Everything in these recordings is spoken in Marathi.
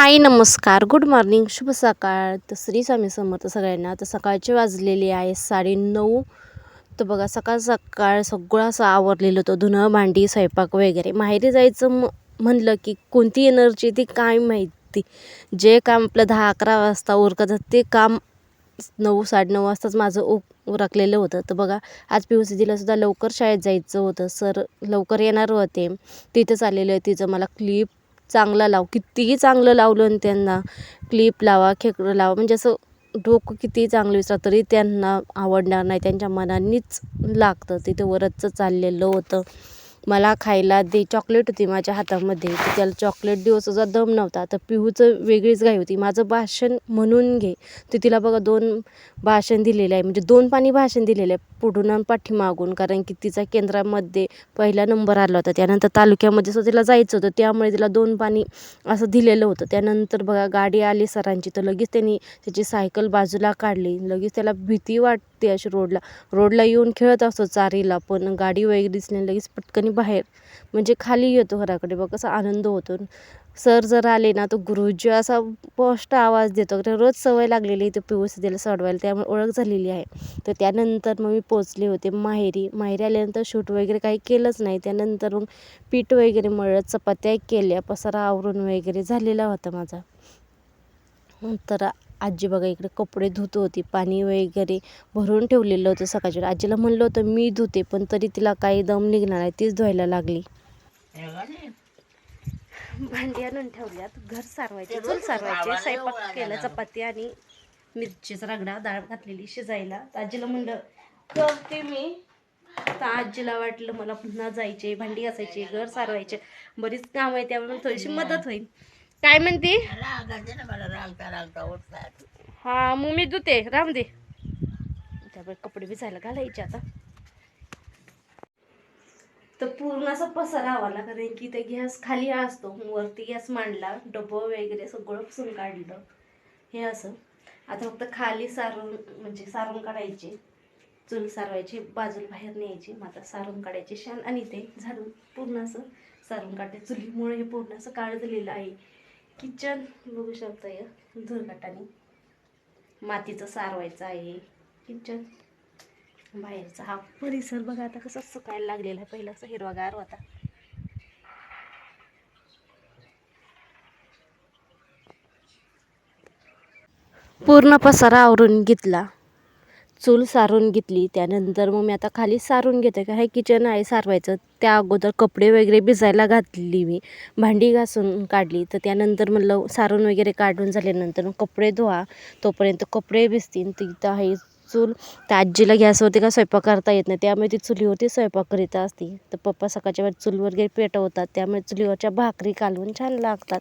हाय नमस्कार. Good morning. शुभ सकाळ. तर श्री स्वामी समर्थ सगळ्यांना. तर सकाळचे वाजलेले आहे साडे नऊ. तर बघा सकाळ सकाळ सगळं असं आवरलेलं होतं. धुणं भांडी स्वयंपाक वगैरे. माहेरी जायचं म म्हणलं की कोणती एनर्जी ती काय माहिती? जे काम आपलं दहा अकरा वाजता उरकत ते काम नऊ साडेनऊ वाजताच माझं उ उरकलेलं होतं. तर बघा आज पी यू सी सुद्धा लवकर शाळेत जायचं होतं. सर लवकर येणार होते. तिथंच आलेलं आहे तिचं मला क्लिप चांगला लाव कितीही चांगलं लावलं आणि त्यांना क्लिप लावा खेकडं लावा म्हणजे असं डोकं कितीही चांगलं विसरा तरी त्यांना आवडणार नाही. त्यांच्या मनानेच लागतं. तिथे वरचं चाललेलं होतं. मला खायला दे चॉकलेट होती माझ्या हातामध्ये. तर त्याला चॉकलेट दिवसाचा दम नव्हता. तर पिहूचं वेगळीच घाई होती. माझं भाषण म्हणून घे. तर तिला बघा दोन भाषण दिलेलं आहे. म्हणजे दोन पाणी भाषण दिलेलं आहे. पुढून आणि पाठीमागून. कारण की तिचा केंद्रामध्ये पहिला नंबर आला होता. त्यानंतर तालुक्यामध्ये सुद्धा तिला जायचं होतं. त्यामुळे तिला दोन पाणी असं दिलेलं होतं. त्यानंतर बघा गाडी आली सरांची. तर लगेच त्यांनी त्याची सायकल बाजूला काढली. लगेच त्याला भीती वाटते अशी रोडला. रोडला येऊन खेळत असतो चारीला. पण गाडी वगैरे दिसली लगेच पटकनी बाहेर म्हणजे खाली येतो घराकडे. बघ कसा आनंद होतो. सर जर आले ना तो गुरुजी असा स्पष्ट आवाज देतो. तर रोज सवय लागलेली इथे पी त्याला सोडवायला त्यामुळे ओळख झालेली आहे. तर त्यानंतर मग मी पोचले होते माहेरी. माहेरी आल्यानंतर शूट वगैरे काही केलंच नाही. त्यानंतर मग पीठ वगैरे मळत चपात्या केल्या. पसारा आवरून वगैरे झालेला होता माझा. तर आजी बघा इकडे कपडे धुत होती. पाणी वगैरे भरून ठेवलेलं होतं सकाळच्या आजीला म्हणलं होतं मी धुते पण तरी तिला काही दम निघणार आहे तीच धुवायला लागली. भांडी आणून ठेवल्यात. घर सारवायचे चूल सारवायचे स्वयंपाक केला चपाती आणि मिरचीचा रगडा डाळ घातलेली शिजायला. आजीला म्हणलं करते मी. तर आजीला वाटलं मला पुन्हा जायचे भांडी घासायची घर सारवायचे. बरीच काम आहे त्यामुळे थोडीशी मदत होईल. काय म्हणते? हा मग मी धुते राम दे. त्यामुळे कपडे भिजायला घालायचे आता. तर पूर्ण असा पसरावा आवाला कारण की ते गॅस खाली असतो वरती गॅस मांडला डबं वगैरे सगळं पुसून काढलं. हे असं. आता फक्त खाली सारून म्हणजे सारून काढायचे चूल सारवायची बाजूला बाहेर न्यायची मग आता सारून काढायची शान आणि ते झाडून पूर्ण असं सारून काढते. चुलीमुळे हे पूर्ण असं काळ झालेलं आहे. किचन बघू शकता या धुरकाटाने मातीचं सारवायचं आहे. किचन. बाहेरचा हा परिसर बघा आता कसं सुकायला लागलेला आहे. पहिला असा हिरवागार होता. पूर्ण पसारा आवरून घेतला. चूल सारून घेतली. त्यानंतर मग मी आता खाली सारून घेते का? हे किचन आहे सारवायचं. त्या अगोदर कपडे वगैरे भिजायला घातली मी. भांडी घासून काढली. तर त्यानंतर म्हणलं सारून वगैरे काढून झाल्यानंतर मग कपडे धुवा. तोपर्यंत कपडे भिजतील. तिथं आहे चूल त्या आजीला गॅसवरती का स्वयंपाक करता येत नाही. त्यामुळे ती चुलीवरती स्वयंपाक करीत असते. तर पप्पा सकाळच्या वेळेस चूल वगैरे पेटवतात. त्यामुळे चुलीवरच्या भाकरी कालवून छान लागतात.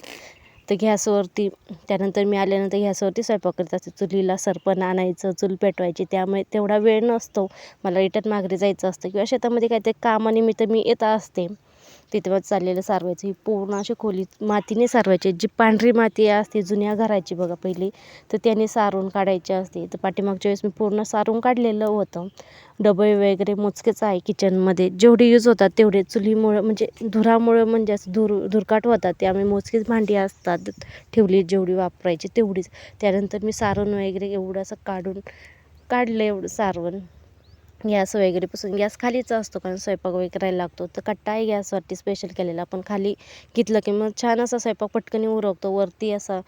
तर गॅसवरती त्यानंतर मी आल्यानंतर गॅसवरती स्वयंपाक करत असते. चुलीला सरपण आणायचं चूल पेटवायची. त्यामुळे तेवढा वेळ नसतो. मला रिटर्न माघारी जायचं असतं. किंवा शेतामध्ये काहीतरी कामानिमित्त मी येत असते. तिथे चाललेलं सारवायचं. ही पूर्ण अशी खोली मातीने सारवायची. जी पांढरी माती असते जुन्या घराची बघा पहिली तर त्याने सारून काढायची असते. तर पाठीमागच्या वेळेस मी पूर्ण सारून काढलेलं होतं. डबे वगैरे मोजकेच आहे किचनमध्ये. जेवढे यूज होतात तेवढे. चुलीमुळं म्हणजे धुरामुळं म्हणजे असं धूर धुरकाट होतात. त्यामुळे मोजकीच भांडी असतात ठेवली जेवढी वापरायची तेवढीच. त्यानंतर मी सारून वगैरे एवढं असं काढून काढलं एवढं सारवण. गॅस वगैरे पासून गॅस खालीचा असतो कारण स्वयंपाक वगैरे करायला लागतो. तर कट्टा आहे गॅसवरती स्पेशल केलेला. पण खाली घेतलं की मग छान असा स्वयंपाक पटकन उरकतो. वरती असा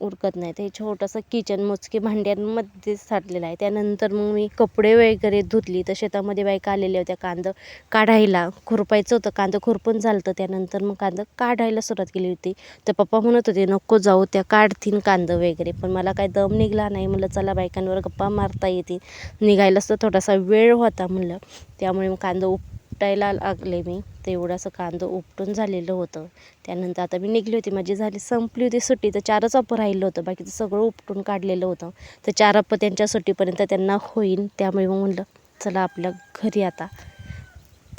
उरकत नाही. ते छोटंसं किचन मोजके भांड्यांमध्ये साठलेलं आहे. त्यानंतर मग मी कपडे वगैरे धुतली. तर शेतामध्ये बायका आलेल्या होत्या. कांदं काढायला खुरपायचं होतं. कांदं खुरपून झालं होतं त्यानंतर मग कांदं काढायला सुरुवात केली होती. तर पप्पा म्हणत होते नको जाऊ त्या काढतील कांदं वगैरे. पण मला काय दम निघाला नाही. म्हणलं चला बायकांवर गप्पा मारता येतील. निघायलाच तर थोडासा वेळ होता म्हणलं. त्यामुळे मग कांदं उप उपटायला लागले मी. तर एवढं असं कांदं उपटून झालेलं होतं. त्यानंतर आता मी निघली होती. माझी झाली संपली होती सुट्टी. तर चारच अप्पं राहिलं होतं. बाकीचं सगळं उपटून काढलेलं होतं. तर चार अप्पं त्यांच्या सुट्टीपर्यंत त्यांना होईल त्यामुळे मग म्हणलं चला आपल्या घरी आता.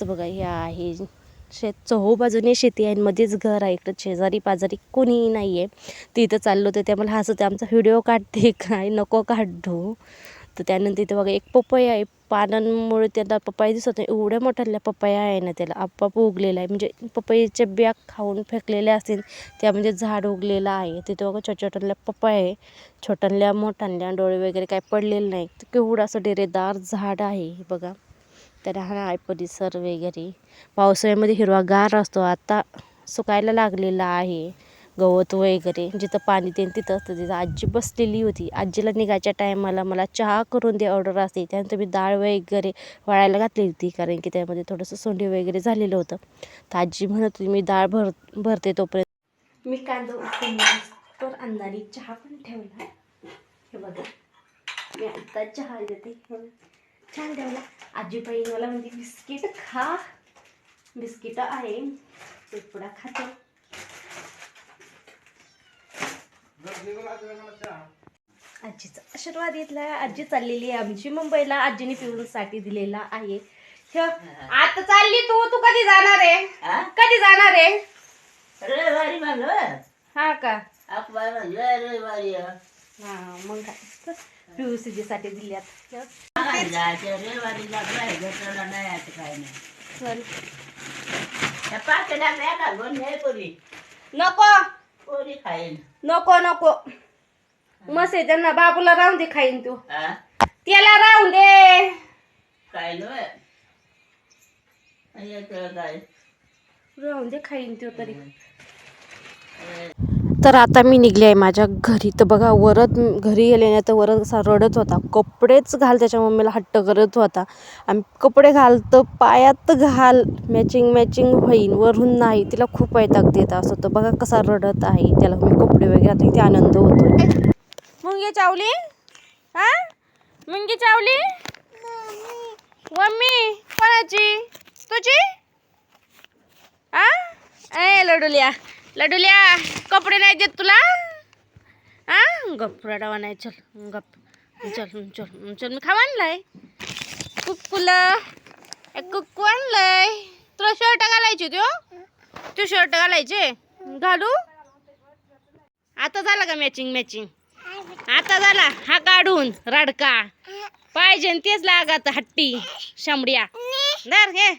तर बघा हे आहे शेत चहू बाजूने शेती आहे मध्येच घर आहे. इकडं शेजारी पाजारी कोणीही नाही आहे तिथं चाललो होतं. त्यामुळे हसत आमचा व्हिडिओ काढते काय? नको काढू. तर त्यानंतर इथं बघा एक पपई आहे. पानांमुळे त्याला पपई दिसत नाही. एवढ्या मोठ्या पपया आहे ना त्याला. आपोआप उगलेला आहे. म्हणजे पपईच्या बिया खाऊन फेकलेल्या असतील त्यामध्ये झाड उगलेलं आहे. तिथे बघा छोट्या छोट्याल्या पपया आहे. छोट्याल्या मोठ्यांल्या डोळे वगैरे काय पडलेलं नाही तर केवढं असं डेरेदार झाड आहे हे बघा. त्याला हा आहे परिसर वगैरे. पावसाळ्यामध्ये हिरवागार असतो. आता सुकायला लागलेला आहे. गवत वगैरे जिथं पाणी देईन तिथं असतं. तिथं आजी बसलेली होती. आजीला निघायच्या टायमाला मला चहा करून दे ऑर्डर असते. त्यानंतर मी डाळ वगैरे वाळायला घातली होती कारण की त्यामध्ये थोडंसं सोंडी वगैरे झालेलं होतं. तर आजी म्हणत होती मी डाळ भर भरते तोपर्यंत. मी कांदा उचलून तर अंधारी चहा पण ठेवला. हे बघा. मी आता चहा देते. छान ठेवला. आजीबाई मला म्हणते बिस्किट खा. बिस्किट आहे. ते पुढा खाते. आजीचा आशीर्वाद घेतला. आजी चाललेली आहे आमची मुंबईला. आजीने पिऊन साठी दिलेला आहे. ह्य, आता चालली तू. तू कधी जाणार आहे? हा? कधी जाणार आहे? रविवारी म्हणलं. हा का? म्हणलं रविवारी हा मग काय? पिऊसीसाठी दिल्यात. ह्य, जायचं? रविवारी लागलं त्याला नाही आता काय नाही. चल. त्या का? कोणी नको. कोणी खाईन. नको नको. मस्त आहे त्यांना बाबूला राहून दे खाईन तू. हा त्याला राहून दे. काय नव्हे आणि याचं काय राहून दे खाईन तो तरी. तर आता मी निघले आहे माझ्या घरी. तर बघा वरद घरी गेले नाही तर वरद असा रडत होता. कपडेच घाल त्याच्या मम्मीला हट्ट करत होता. आणि कपडे घाल तर पायात घाल. मॅचिंग मॅचिंग होईन. वरून नाही. तिला खूप वैताग देत असं तर बघा कसा रडत आहे. त्याला मी कपडे वगैरे आता इथे आनंद होतो मुंगी चावली? हा? मुंगी चावली? मम्मी कोणाची? तुझी? आ ए लडूल्या. लडुल्या कपडे नाही देत तुला? हा? गप रडावा नाही चल गप. चल चल चल मी खावा आणलाय. कुक्कुल एक कुक्कू आणलंय. तुला शर्ट घालायची त्यो हो? तू शर्ट घालायचे? घालू? आता झाला का मॅचिंग मॅचिंग आता झाला. हा काढून राडका. पाहिजे तेच तेच लागत हट्टी शांबड्या. धर घे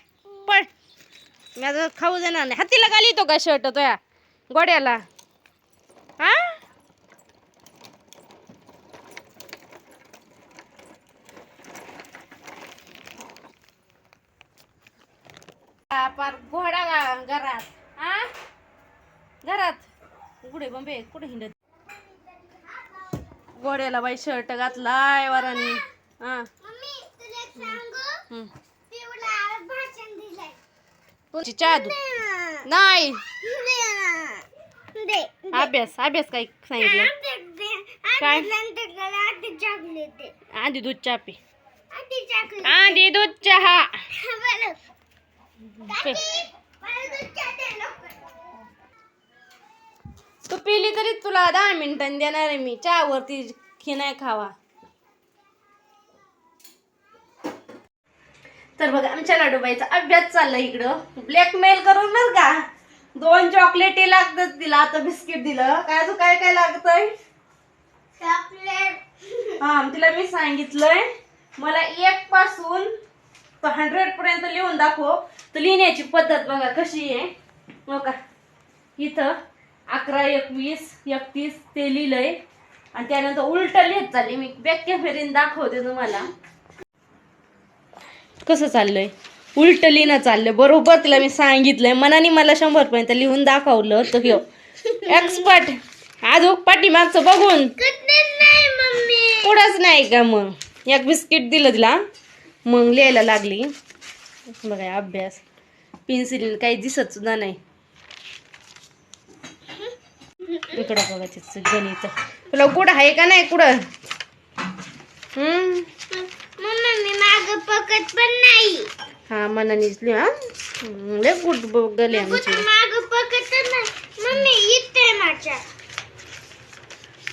पण मी आता खाऊ देणार नाही. हत्तीला घाली तो का शर्ट तुया? गोड्याला. हा? हा, पार घोडा गा- घरात. हा? घरात. कुठे बंबे? कुठे हिंडत? गोड्याला बाई शर्ट घातलाय वरानी. हा. चादू. नाही. अभ्यास अभ्यास काय सांगितलं? काय? आधी दूध चहा पी. आधी दूध चहा. तू पिली तरी तुला दहा मिनिटांनी देणार आहे मी. चहावरती खी नाही खावा. तर बघा आमच्या लाडूबाईचा अभ्यास चाललाय इकडं. ब्लॅकमेल करून बर का? दोन चॉकलेटी लागतात तिला आता बिस्किट दिलं. काय अजून काय काय लागतंय? हा तिला मी सांगितलंय. मला एक पासून हंड्रेड पर्यंत लिहून दाखव. तर लिहिण्याची पद्धत बघा कशी आहे. हो का इथं अकरा एकवीस एकतीस ते लिहिलंय. आणि त्यानंतर उलट लिहित चालली. मी बॅक कॅमेरीन दाखवते तुम्हाला. कसं चाललंय? उलट लिहिणं चाललंय बरोबर तिला मी सांगितलंय. मनाने मला शंभर पर्यंत लिहून दाखवलं तर ह्यो एक्सपर्ट आज पाठीमागचं बघून. पुढंच नाही का मग? एक बिस्किट दिलं तिला. मग लिहायला लागली. बघा अभ्यास. पेन्सिल काही दिसत सुद्धा नाही. इकडं बघा तिचं गणित. तुला कुठं आहे का नाही कुठं? हम्म? पकत पण नाही. हा मनानेच लिहा. हम्म, लय गुड आमची. मम्मी इथे माझ्या.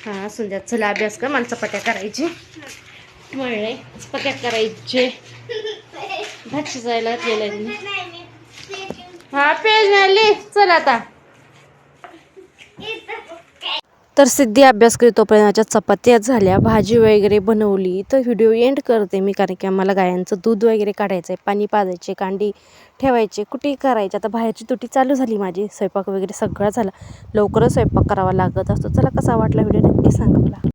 हा असू द्या चला अभ्यास कर. मला चपात्या करायची. म्हणले चपात्या करायचे. भात शिजायला. नाही मी हा पेज नाही चल आता. तर सिद्धी अभ्यास करी तोपर्यंत माझ्या चपात्या झाल्या भाजी वगैरे बनवली. तर व्हिडिओ एंड करते मी कारण की आम्हाला गायांचं दूध वगैरे काढायचं आहे पाणी पाजायचे कांडी ठेवायचे कुठेही करायचे? आता बाहेरची तुटी चालू झाली माझी स्वयंपाक वगैरे सगळा झाला. लवकरच स्वयंपाक करावा लागत असतो. चला कसा वाटला व्हिडिओ नक्की सांगा मला.